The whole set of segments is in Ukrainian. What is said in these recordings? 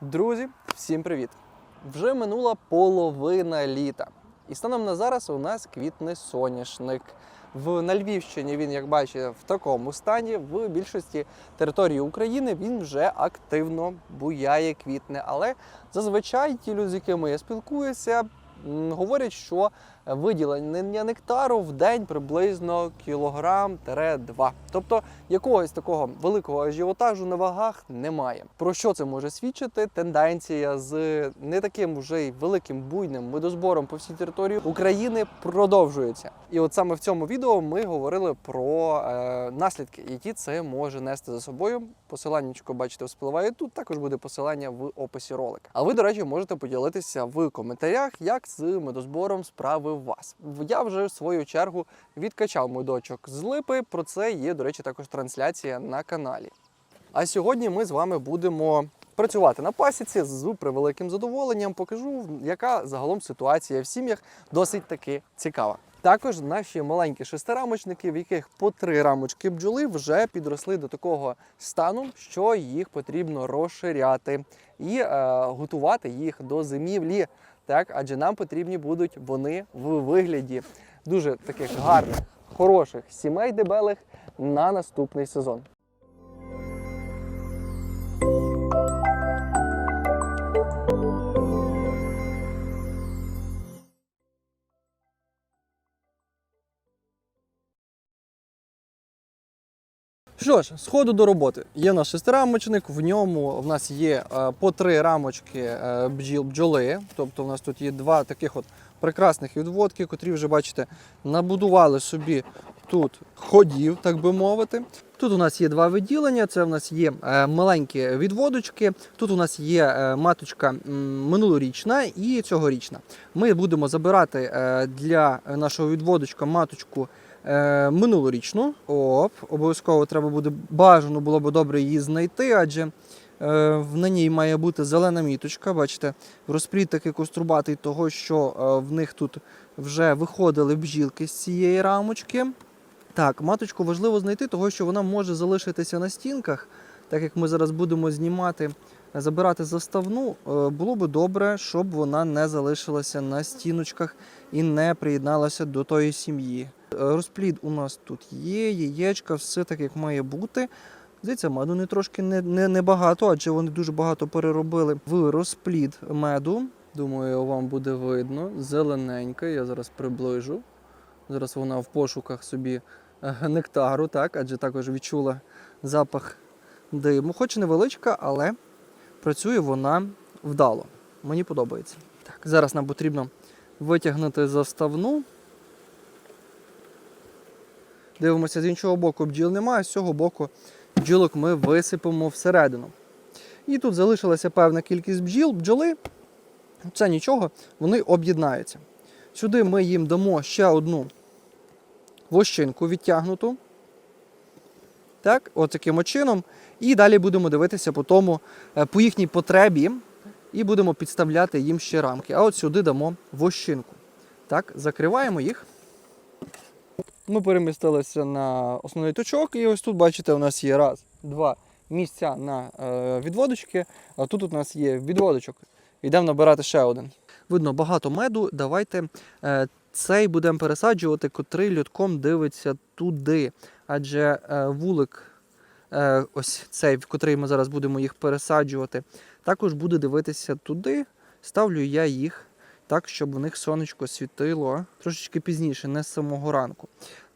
Друзі, всім привіт! Вже минула половина літа. І станом на зараз у нас квітне соняшник. В на Львівщині він, як бачите, в такому стані. В більшості території України він вже активно буяє, квітне. Але зазвичай ті люди, з якими я спілкуюся, говорять, що виділення нектару в день приблизно кілограм-два. Тобто якогось такого великого ажіотажу на вагах немає. Про що це може свідчити? Тенденція з не таким вже й великим буйним медозбором по всій території України продовжується. І от саме в цьому відео ми говорили про е, наслідки, які це може нести за собою. Посиланнячко, бачите, спливає тут. Також буде посилання в описі ролика. А ви, до речі, можете поділитися в коментарях, як з медозбором справи вас. Я вже в свою чергу відкачав медочок з липи. Про це є, до речі, також трансляція на каналі. А сьогодні ми з вами будемо працювати на пасіці з превеликим задоволенням. Покажу, яка загалом ситуація в сім'ях досить таки цікава. Також наші маленькі шестирамочники, в яких по три рамочки бджоли, вже підросли до такого стану, що їх потрібно розширяти і е, готувати їх до зимівлі. Так, адже нам потрібні будуть вони в вигляді дуже таких гарних, хороших сімей дебелих на наступний сезон. Що ж, сходу до роботи. Є в нас шестирамочник, в ньому в нас є е, по три рамочки е, бджіл, бджоли. Тобто в нас тут є два таких от прекрасних відводки, котрі вже бачите, набудували собі тут ходів, так би мовити. Тут у нас є два виділення. Це в нас є е, маленькі відводочки. Тут у нас є маточка минулорічна і цьогорічна. Ми будемо забирати для нашого відводочка маточку е, минулорічну. Оп, обов'язково треба буде бажано було б добре її знайти, адже е, на ній має бути зелена міточка. Бачите, розплід такий кострубатий, того що е, в них тут вже виходили бджілки з цієї рамочки. Так, маточку важливо знайти, того що вона може залишитися на стінках, так як ми зараз будемо знімати, забирати заставну, е, було би добре, щоб вона не залишилася на стіночках і не приєдналася до тої сім'ї. Розплід у нас тут є, яєчка, все так як має бути. Здається, меду не трошки не, не, не багато, адже вони дуже багато переробили в розплід меду. Думаю, вам буде видно. Зелененька, я зараз приближу. Зараз вона в пошуках собі е, нектару, так, адже також відчула запах диму. Хоч невеличка, але працює вона вдало. Мені подобається. Так, зараз нам потрібно витягнути заставну. Дивимося, з іншого боку бджіл немає, з цього боку бджілок ми висипемо всередину. І тут залишилася певна кількість бджіл, бджоли. Це нічого, вони об'єднаються. Сюди ми їм дамо ще одну вощинку відтягнуту. Так, от чином. І далі будемо дивитися по тому, е, по їхній потребі, і будемо підставляти їм ще рамки. А от сюди дамо вощинку. Так, закриваємо їх. Ми перемістилися на основний точок, і ось тут, бачите, у нас є раз, два місця на е, відводочки, а тут у нас є відводочок. Йдемо набирати ще один. Видно багато меду. Давайте е, цей будемо пересаджувати, котрий льотком дивиться туди. Адже е, вулик, ось цей, в котрий ми зараз будемо їх пересаджувати, також буде дивитися туди. Ставлю я їх так, щоб в них сонечко світило трошечки пізніше, не з самого ранку.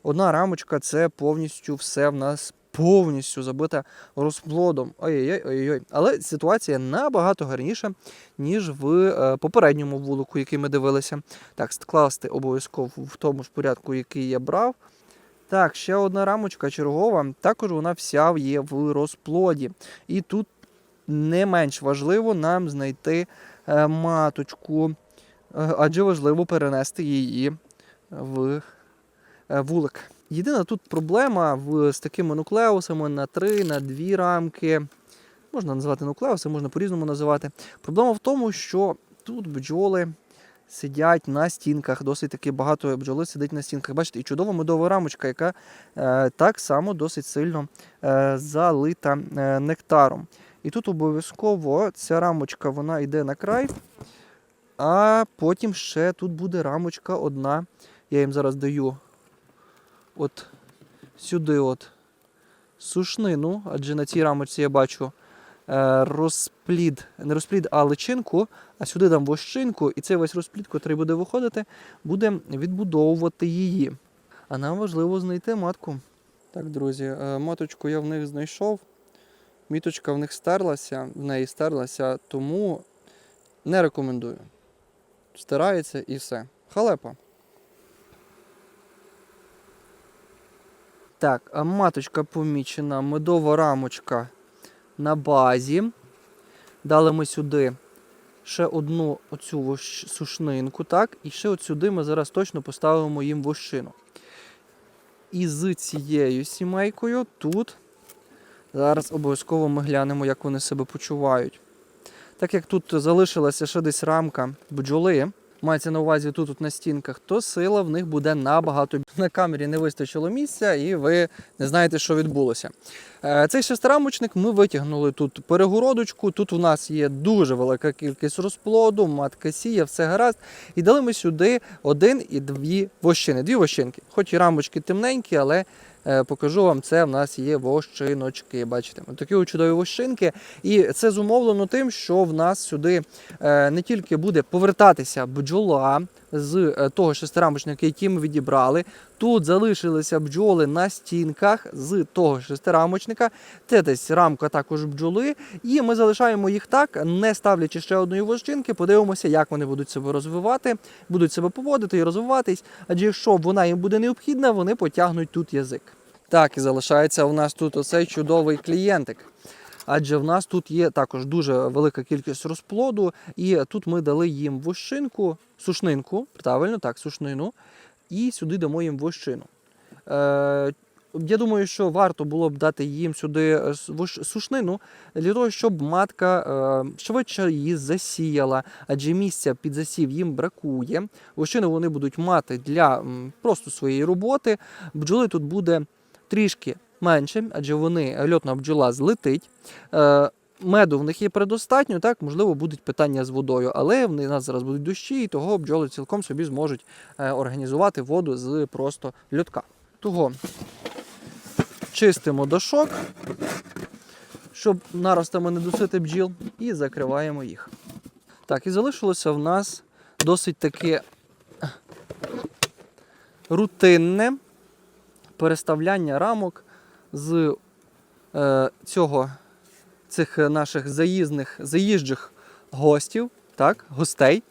Одна рамочка це повністю все в нас повністю забита розплодом. Ой-ой-ой, ой-ой. Але ситуація набагато гарніша, ніж в е, попередньому вулику, який ми дивилися. Так, скласти обов'язково в тому ж порядку, який я брав. Так, ще одна рамочка чергова. Також вона вся є в розплоді. І тут не менш важливо нам знайти е, маточку, адже важливо перенести її в е, вулик. Єдина тут проблема в, з такими нуклеусами на 3, на 2 рамки. Можна називати нуклеуси, можна по-різному називати. Проблема в тому, що тут бджоли сидять на стінках, досить таки багато бджоли сидить на стінках. Бачите, і чудова медова рамочка, яка е, так само досить сильно е, залита е, нектаром. І тут обов'язково ця рамочка вона йде на край, а потім ще тут буде рамочка одна. Я їм зараз даю от сюди от сушнину, адже на цій рамочці я бачу е, розплід, не розплід, а личинку, а сюди дам вощинку, і цей весь розплід, який буде виходити, буде відбудовувати її. А нам важливо знайти матку. Так, друзі, е, маточку я в них знайшов. Міточка в них стерлася, в неї стерлася, тому не рекомендую. Стирається і все. Халепа. Так, а маточка помічена, медова рамочка на базі. Дали ми сюди ще одну оцю сушнинку, так? І ще от сюди ми зараз точно поставимо їм вощину. І з цією сімейкою тут зараз обов'язково ми глянемо, як вони себе почувають. Так як тут залишилася ще десь рамка бджоли, мається на увазі тут, тут на стінках, то сила в них буде набагато. На камері не вистачило місця, і ви не знаєте, що відбулося. Е, Цей шестирамочник ми витягнули тут перегородочку. Тут у нас є дуже велика кількість розплоду, матка сіє, все гаразд. І дали ми сюди один і дві вощини. Дві вощинки. Хоч і рамочки темненькі, але покажу вам, це в нас є вощиночки. Бачите, такі чудові вощинки. І це зумовлено тим, що в нас сюди е, не тільки буде повертатися бджола з е, того шестирамочника, який ми відібрали. Тут залишилися бджоли на стінках з того шестирамочника. Це десь рамка також бджоли. І ми залишаємо їх так, не ставлячи ще одної вощинки. Подивимося, як вони будуть себе розвивати, будуть себе поводити і розвиватись. Адже якщо вона їм буде необхідна, вони потягнуть тут язик. Так, і залишається у нас тут оцей чудовий клієнтик. Адже в нас тут є також дуже велика кількість розплоду, і тут ми дали їм вощинку, сушнинку, правильно, так, сушнину, і сюди дамо їм вощину. Е, я думаю, що варто було б дати їм сюди е, сушнину для того, щоб матка е, швидше її засіяла, адже місця під засів їм бракує. Вощину вони будуть мати для просто своєї роботи. Бджоли тут буде трішки менше, адже вони льотна бджола злетить. Е, Меду в них є предостатньо, так, можливо, будуть питання з водою, але в нас зараз будуть дощі, і того бджоли цілком собі зможуть е, організувати воду з просто льотка. Того чистимо дошок, щоб наростами не дусити бджіл, і закриваємо їх. Так, і залишилося в нас досить таке рутинне переставляння рамок з е, цього, цих наших заїзних, заїжджих гостів, так, гостей,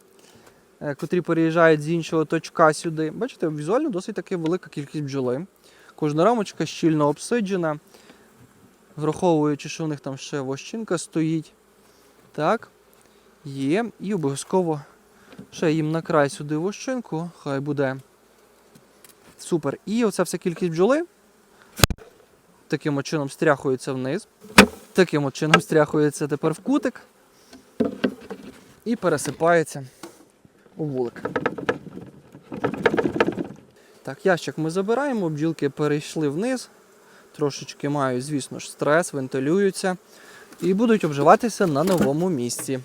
е, котрі переїжджають з іншого точка сюди. Бачите, візуально досить таки велика кількість бджоли. Кожна рамочка щільно обсиджена, враховуючи, що у них там ще вощинка стоїть. Так, є. І обов'язково ще їм на край сюди вощинку, хай буде. Супер. І оця вся кількість бджоли таким чином стряхується вниз. Таким чином стряхується тепер в кутик і пересипається у вулик. Так, ящик ми забираємо, бджілки перейшли вниз. Трошечки мають, звісно ж, стрес, вентилюються і будуть обживатися на новому місці.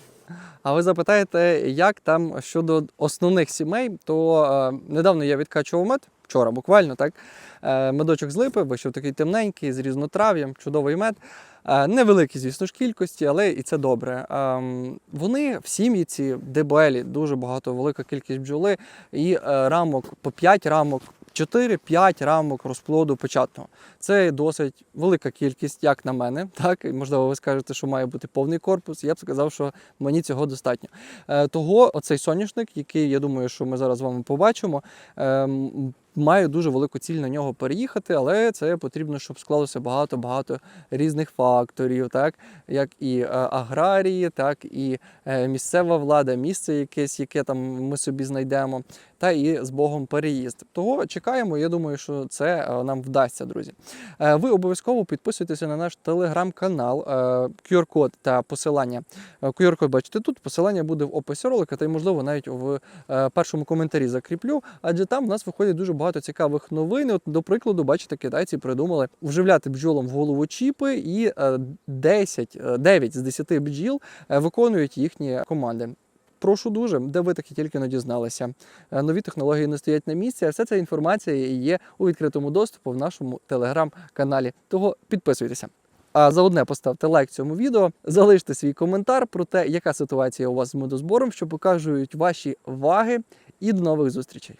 А ви запитаєте, як там щодо основних сімей, то е, недавно я відкачував мед, вчора буквально так. Е, медочок з липи, вийшов такий темненький, з різнотрав'ям, чудовий мед. Е, невеликі, звісно ж, кількості, але і це добре. Ем, вони в сім'ї ці дебелі, дуже багато, велика кількість бджоли, і е, рамок по 5 рамок. 4-5 рамок розплоду печатного. Це досить велика кількість, як на мене. Так, можливо, ви скажете, що має бути повний корпус. Я б сказав, що мені цього достатньо. Того оцей соняшник, який я думаю, що ми зараз з вами побачимо, має дуже велику ціль на нього переїхати, але це потрібно, щоб склалося багато-багато різних факторів, так як і е, аграрії, так і е, місцева влада, місце якесь, яке там ми собі знайдемо. Та і з Богом переїзд. Того чекаємо. Я думаю, що це е, нам вдасться, друзі. Е, Ви обов'язково підписуйтеся на наш телеграм-канал, е, QR-код та посилання. QR-код бачите тут. Посилання буде в описі ролика, та й можливо навіть в першому коментарі закріплю. Адже там в нас виходить дуже багато цікавих новин. От, до прикладу, бачите, китайці придумали вживляти бджолам в голову чіпи, і е, 10, е, 9 з 10 бджіл виконують їхні команди. Прошу дуже, де ви таки тільки не дізналися. Е, Нові технології не стоять на місці, а вся ця інформація є у відкритому доступу в нашому телеграм-каналі. Того підписуйтеся. А заодне поставте лайк цьому відео, залиште свій коментар про те, яка ситуація у вас з медозбором, що покажуть ваші ваги, і до нових зустрічей.